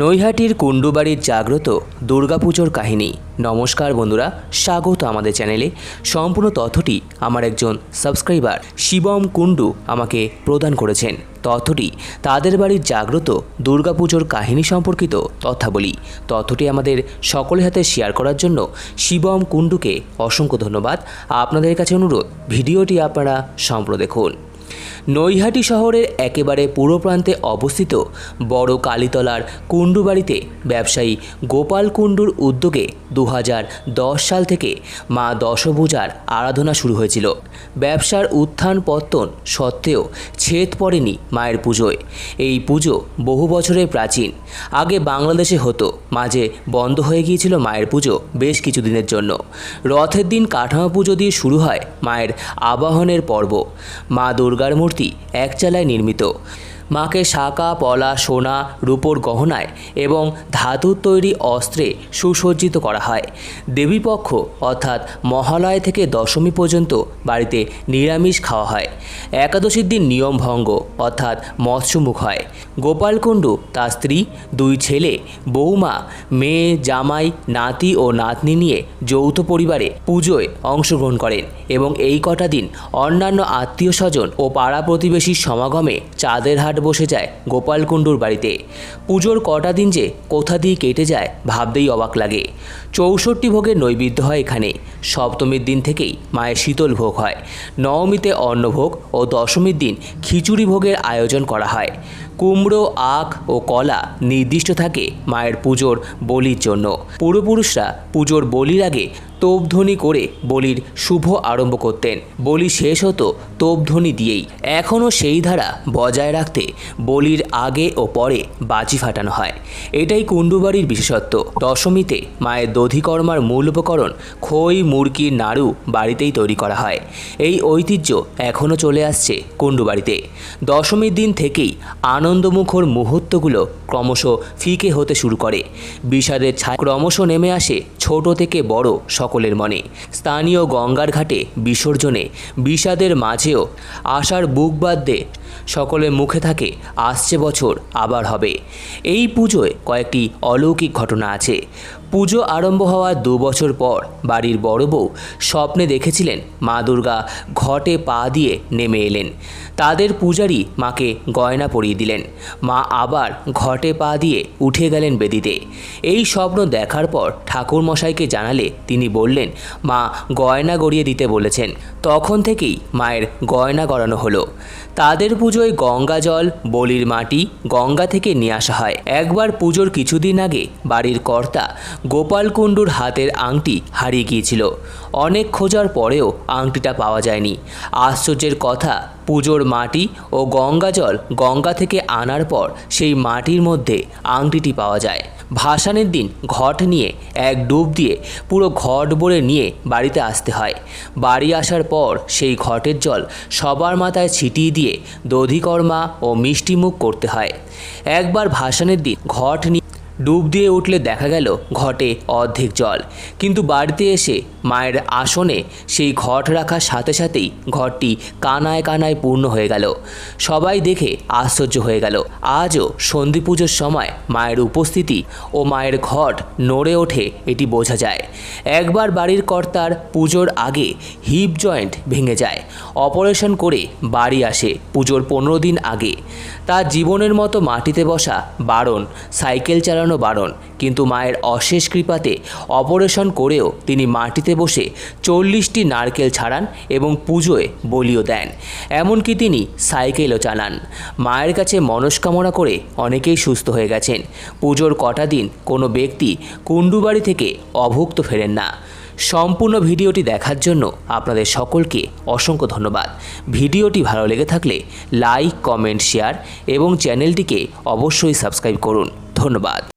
নৈহাটির কুণ্ডুবাড়ির জাগ্রত দুর্গাপুজোর কাহিনী। নমস্কার বন্ধুরা, স্বাগত আমাদের চ্যানেলে। সম্পূর্ণ তথ্যটি আমার একজন সাবস্ক্রাইবার শিবম কুণ্ডু আমাকে প্রদান করেছেন। তথ্যটি তাদের বাড়ির জাগ্রত দুর্গাপুজোর কাহিনী সম্পর্কিত তথ্যাবলী। তথ্যটি আমাদের সকলের হাতে শেয়ার করার জন্য শিবম কুণ্ডুকে অসংখ্য ধন্যবাদ। আপনাদের কাছে অনুরোধ, ভিডিওটি আপনারা সম্পূর্ণ দেখুন। নৈহাটি শহরের একেবারে পূর্ব প্রান্তে অবস্থিত বড় কালীতলার কুণ্ডুবাড়িতে ব্যবসায়ী গোপাল কুণ্ডুর উদ্যোগে দু হাজার দশ সাল থেকে মা দশভূজার আরাধনা শুরু হয়েছিল। ব্যবসার উত্থান পত্তন সত্ত্বেও ছেদ পড়েনি মায়ের পুজোয়। এই পুজো বহু বছরের প্রাচীন। আগে বাংলাদেশে হতো, মাঝে বন্ধ হয়ে গিয়েছিল মায়ের পুজো বেশ কিছুদিনের জন্য। রথের দিন কাঠামো পুজো দিয়ে শুরু হয় মায়ের আবাহনের পর্ব। মা দুর্গার মূর্তি এক চালায় নির্মিত। মাকে শাঁকা পলা, সোনা, রূপোর গহনায় এবং ধাতুর তৈরি অস্ত্রে সুসজ্জিত করা হয়। দেবীপক্ষ অর্থাৎ মহালয় থেকে দশমী পর্যন্ত বাড়িতে নিরামিষ খাওয়া হয়। একাদশীর দিন নিয়ম ভঙ্গ অর্থাৎ মৎস্যমুখ হয়। গোপালকুণ্ডু তার স্ত্রী, দুই ছেলে বৌমা মেয়ে, জামাই, নাতি ও নাতনি নিয়ে যৌথ পরিবারে পুজোয় অংশগ্রহণ করেন এবং এই কটা দিন অন্যান্য আত্মীয় স্বজন ও পাড়া প্রতিবেশীর সমাগমে চাঁদের হাট বসে যায় গোপালকুণ্ডুর বাড়িতে। পুজোর কটা দিন যে কোথা দিয়ে কেটে যায় ভাবতেই অবাক লাগে। চৌষট্টি ভোগের নৈবেদ্য হয় এখানে। সপ্তমীর দিন থেকেই মায়ের শীতল ভোগ হয়। নবমীতে অন্নভোগ ও দশমীর দিন খিচুড়ি ভোগের আয়োজন করা হয়। কুমড়ো, আখ ও কলা নির্দিষ্ট থাকে মায়ের পুজোর বলির জন্য। পূর্বপুরুষরা পুজোর বলির আগে তোপধ্বনি করে বলির শুভ আরম্ভ করতেন। বলি শেষ হতো তোপধ্বনি দিয়েই। এখনও সেই ধারা বজায় রাখতে বলির আগে ও পরে বাজি ফাটানো হয়। এটাই কুণ্ডুবাড়ির বিশেষত্ব। দশমীতে মায়ের দধিকর্মার মূল উপকরণ খই মুরগির নাড়ু বাড়িতেই তৈরি করা হয়। এই ঐতিহ্য এখনও চলে আসছে কুণ্ডুবাড়িতে। দশমীর দিন থেকেই আনন্দমুখর মুহূর্তগুলো ক্রমশ ফিকে হতে শুরু করে। বিষাদের ছায়া ক্রমশ নেমে আসে ছোট থেকে বড় সকলের মনে। স্থানীয় গঙ্গার ঘাটে বিসর্জনে বিষাদের মাঝেও আশার বুক বাদ্যে সকলের মুখে থাকে, আসছে বছর আবার হবে। এই পুজোয় কয়েকটি অলৌকিক ঘটনা আছে। পুজো আরম্ভ হওয়ার দু বছর পর বাড়ির বড় বউ স্বপ্নে দেখেছিলেন মা দুর্গা ঘটে পা দিয়ে নেমে এলেন। তাদের পূজারী মাকে গয়না পরিয়ে দিলেন। মা আবার ঘটে পা দিয়ে উঠে গেলেন বেদিতে। এই স্বপ্ন দেখার পর ঠাকুরমশাইকে জানালে তিনি বললেন, মা, গয়না গড়িয়ে দিতে বলেছেন। তখন থেকেই মায়ের গয়না গড়ানো হলো। তাদের পুজোয় গঙ্গা জল, বলির মাটি গঙ্গা থেকে নিয়ে আসা হয়। একবার পুজোর কিছুদিন আগে বাড়ির কর্তা গোপাল কুণ্ডুর হাতের আংটি হারিয়ে গিয়েছিল। অনেক খোঁজার পরেও আংটিটা পাওয়া যায়নি। আশ্চর্যের কথা, পুজোর মাটি ও গঙ্গা জল গঙ্গা থেকে আনার পর সেই মাটির মধ্যে আংটিটি পাওয়া যায়। ভাসানের দিন ঘট নিয়ে এক ডুব দিয়ে পুরো ঘট ভরে নিয়ে বাড়িতে আসতে হয়। বাড়ি আসার পর সেই ঘটের জল সবার মাথায় ছিটিয়ে দিয়ে দধিকর্মা ও মিষ্টিমুখ করতে হয়। একবার ভাসানের দিন ঘট নিয়ে ডুব দিয়ে উঠলে দেখা গেল ঘটে অর্ধেক জল। কিন্তু বাড়িতে এসে মায়ের আসনে সেই ঘট রাখার সাথে সাথেই ঘরটি কানায় কানায় পূর্ণ হয়ে গেল। সবাই দেখে আশ্চর্য হয়ে গেল। আজও সন্ধি পুজোর সময় মায়ের উপস্থিতি ও মায়ের ঘট নড়ে ওঠে এটি বোঝা যায়। একবার বাড়ির কর্তার পুজোর আগে হিপ জয়েন্ট ভেঙে যায়। অপারেশন করে বাড়ি আসে পুজোর পনেরো দিন আগে। তার জীবনের মতো মাটিতে বসা বারণ, সাইকেল চালানো বারণ, কিন্তু মায়ের অশেষ কৃপাতে অপারেশন করেও তিনি মাটিতে বসে চল্লিশটি নারকেল ছাড়ান এবং পুজোয় বলিও দেন। এমনকি তিনি সাইকেলও চালান। মায়ের কাছে মনস্কামনা করে অনেকেই সুস্থ হয়ে গেছেন। পুজোর কটা দিন কোনো ব্যক্তি কুণ্ডুবাড়ি থেকে অভুক্ত ফেরেন না। সম্পূর্ণ ভিডিওটি দেখার জন্য আপনাদের সকলকে অসংখ্য ধন্যবাদ। ভিডিওটি ভালো লেগে থাকলে লাইক, কমেন্ট, শেয়ার এবং চ্যানেলটিকে অবশ্যই সাবস্ক্রাইব করুন। ধন্যবাদ।